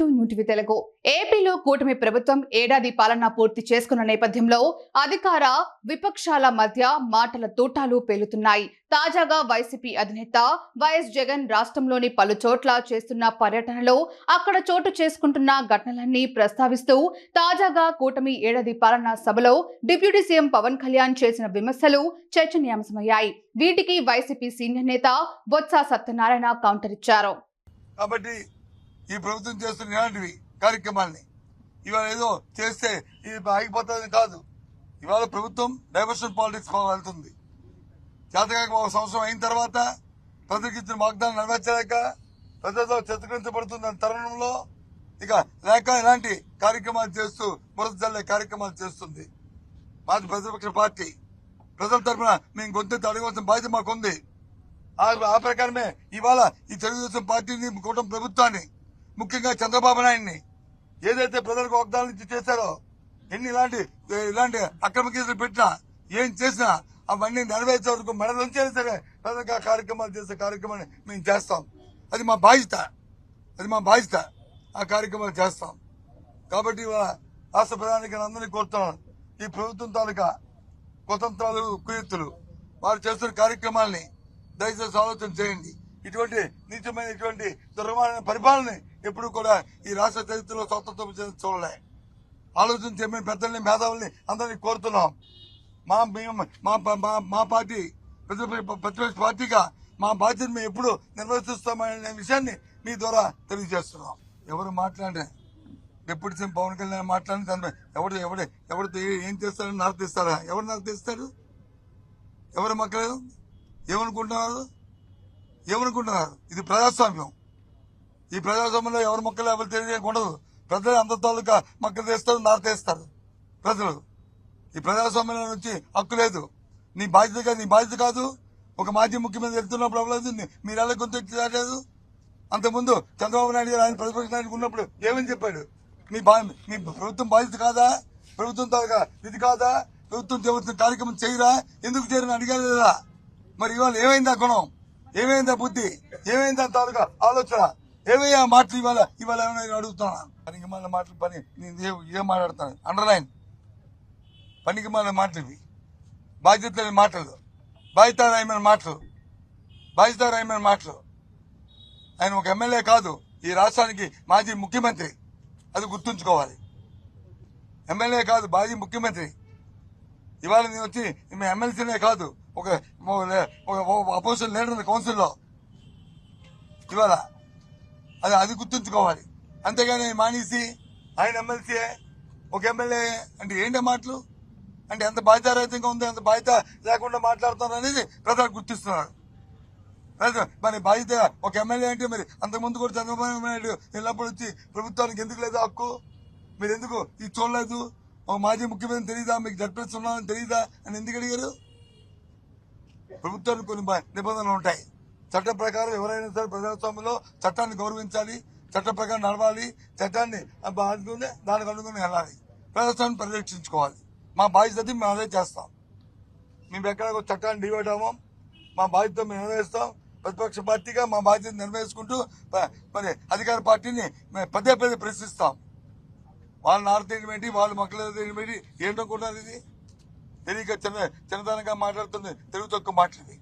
To New TV Telugu. ఏపీలో కూటమి ప్రభుత్వం ఏడాది పాలన పూర్తి చేసుకున్న నేపథ్యంలో అధికార విపక్షాల మధ్య మాటల తూటాలు పేలుతున్నాయి. తాజాగా వైసీపీ అధినేత వైఎస్ జగన్ రాష్ట్రంలోని పలు చోట్ల చేస్తున్న పర్యటనలో అక్కడ చోటు చేసుకుంటున్న ఘటనలన్నీ ప్రస్తావిస్తూ తాజాగా కూటమి ఏడాది పాలన సభలో డిప్యూటీ సీఎం పవన్ కళ్యాణ్ చేసిన విమర్శలు చర్చనీయాంశమయ్యాయి. వీటికి వైసీపీ సీనియర్ నేత బొత్స సత్యనారాయణ కౌంటర్ ఇచ్చారు. కాబట్టి ఈ ప్రభుత్వం చేస్తున్న ఇలాంటివి కార్యక్రమాల్ని. ఇవాళ ఏదో చేస్తే ఇది ఆగిపోతుంది కాదు. ఇవాళ ప్రభుత్వం డైవర్షన్ పాలిటిక్స్ వెళ్తుంది. చేతకాక ఒక సంవత్సరం అయిన తర్వాత ప్రజలకు ఇచ్చిన వాగ్దానం నెరవేర్చలేక ప్రజలతో చిత్రీకరించబడుతున్న తరుణంలో ఇక లేక ఇలాంటి కార్యక్రమాలు చేస్తూ బురద కార్యక్రమాలు చేస్తుంది. మాది ప్రతిపక్ష పార్టీ. ప్రజల తరఫున మేము గొంతెత్తి అడగవలసిన బాధ్యత మాకుంది. ఆ ఆ ప్రకారమే ఇవాళ ఈ తెలుగుదేశం పార్టీని కూటమి ప్రభుత్వాన్ని. ముఖ్యంగా చంద్రబాబు నాయుడిని ఏదైతే ప్రజలకు వాగ్దానాలు ఇచ్చి చేశారో ఎన్ని ఇలాంటి ఇలాంటి అక్రమ కేసులు పెట్టినా ఏం చేసినా అవన్నీ నెరవేర్చే వరకు మెడల నుంచి సరే ప్రజలకు ఆ కార్యక్రమాలు చేసే కార్యక్రమాన్ని మేము చేస్తాం. అది మా బాధ్యత. అది మా బాధ్యత. ఆ కార్యక్రమాలు చేస్తాం. కాబట్టి రాష్ట్ర ప్రధానికి అందరినీ కోరుతున్నాను ఈ ప్రభుత్వం తాలూకా కుతంత్రాలు కుయుత్తులు వారు చేస్తున్న కార్యక్రమాల్ని దయచేసి ఆలోచన చేయండి. ఇటువంటి నీచమైన ఇటువంటి దుర్మార్గమైన పరిపాలన ఎప్పుడు కూడా ఈ రాష్ట్ర చరిత్రలో స్వతంత్రం చే- చూడలే. ఆలోచన చేయమని పెద్దల్ని మేధావుల్ని అందరినీ కోరుతున్నాం. మా మేము మా మా మా పార్టీ ప్రతిపక్ష ప్రతిపక్ష పార్టీగా మా బాధ్యత మేము ఎప్పుడు నిర్వర్తిస్తామనే విషయాన్ని మీ ద్వారా తెలియజేస్తున్నాం. ఎవరు మాట్లాడే డిప్యూటీ సీఎం పవన్ కళ్యాణ్ మాట్లాడిన దాని ఎవడు ఎవడు ఎవడు ఏం చేస్తారని నరతీస్తారా ఎవరు నరతీస్తారు ఎవరు మక్కలేదు? ఏమనుకుంటున్నారు? ఏమనుకుంటున్నారు? ఇది ప్రజాస్వామ్యం. ఈ ప్రజాస్వామ్యంలో ఎవరు మొక్కలు ఎవరు తెలియకుండా ప్రజలు అంత తాలూకా మొక్కలు తెస్తారు నారతేస్తారు ప్రజలు. ఈ ప్రజాస్వామ్యంలో నుంచి హక్కు లేదు. నీ బాధ్యత కాదు నీ బాధ్యత కాదు. ఒక మాజీ ముఖ్యమంత్రి వెళ్తున్నప్పుడు అవ్వలేదు మీరు ఎలా గొంతు ఎత్తలేదు అంతకుముందు చంద్రబాబు నాయుడు గారు ఆయన ప్రతిపక్ష నాయకుడు ఉన్నప్పుడు ఏమని చెప్పాడు? మీ బా మీ ప్రభుత్వం బాధ్యత కాదా? ప్రభుత్వం తాగా ఇది కాదా? ప్రభుత్వం చెబుతున్న కార్యక్రమం చేయరా? ఎందుకు చేయరని అడిగారు? లేదా మరి ఇవాళ ఏమైందా గుణం? ఏమైందా బుద్ధి? ఏమైందా తాలూకా ఆలోచన? ఏమయ్యా మాటలు ఇవాళ ఇవాళ ఏమైనా అడుగుతున్నాను పనికి మన మాటలు పని నేను ఏ- ఏం మాట్లాడుతాను అండర్లైన్ పనికి మన మాటలు ఇవి. బాధ్యత లేని మాటలు. బాధ్యతారాయమైన మాటలు. బాధ్యతారాయమైన మాటలు. ఆయన ఒక ఎమ్మెల్యే కాదు. ఈ రాష్ట్రానికి మాజీ ముఖ్యమంత్రి. అది గుర్తుంచుకోవాలి. ఎమ్మెల్యే కాదు మాజీ ముఖ్యమంత్రి. ఇవాళ నేను వచ్చి మీ ఎమ్మెల్సీనే కాదు ఒక అపోజిషన్ లీడర్ కౌన్సిల్లో ఇవాళ అది అది గుర్తుంచుకోవాలి. అంతేగాని మానేసి ఆయన ఎమ్మెల్సీ ఒక ఎమ్మెల్యే అంటే ఏంటి మాటలు? అంటే ఎంత బాధ్యతారహితంగా ఉంది ఎంత బాధ్యత లేకుండా మాట్లాడుతున్నారు అనేది ప్రజలు గుర్తిస్తున్నారు. మరి బాధ్యత ఒక ఎమ్మెల్యే అంటే మరి అంతకుముందు కూడా చంద్రబాబు నాయుడు వెళ్ళినప్పుడు వచ్చి ప్రభుత్వానికి ఎందుకు లేదు హక్కు? మీరు ఎందుకు ఇది చూడలేదు? ఒక మాజీ ముఖ్యమంత్రి తెలియదా మీకు జరిపిస్తున్నామని తెలియదా అని ఎందుకు అడిగారు? ప్రభుత్వానికి కొన్ని నిబంధనలు ఉంటాయి. చట్ట ప్రకారం ఎవరైనా సరే ప్రజాస్వామ్యంలో చట్టాన్ని గౌరవించాలి చట్ట ప్రకారం నడవాలి చట్టాన్ని అనుకుని దానికి అనుకుని వెళ్ళాలి. ప్రజాస్వామ్యం పరిరక్షించుకోవాలి. మా బాధ్యత అది మేము అదే చేస్తాం. మేము ఎక్కడ చట్టాన్ని డివైడ్ అవ్వం. మా బాధ్యత మేము నిర్వహిస్తాం ప్రతిపక్ష పార్టీగా మా బాధ్యత నిర్వహించుకుంటూ మరి అధికార పార్టీని మేము పదే పదే ప్రశ్నిస్తాం. వాళ్ళ నారతీయడం ఏంటి వాళ్ళ మొక్కలు ఏంటి ఏంటనుకుంటున్నారు ఇది? తెలియక చిన్న చిన్నతనంగా మాట్లాడుతుంది తెలుగు తక్కువ మాట్లాడి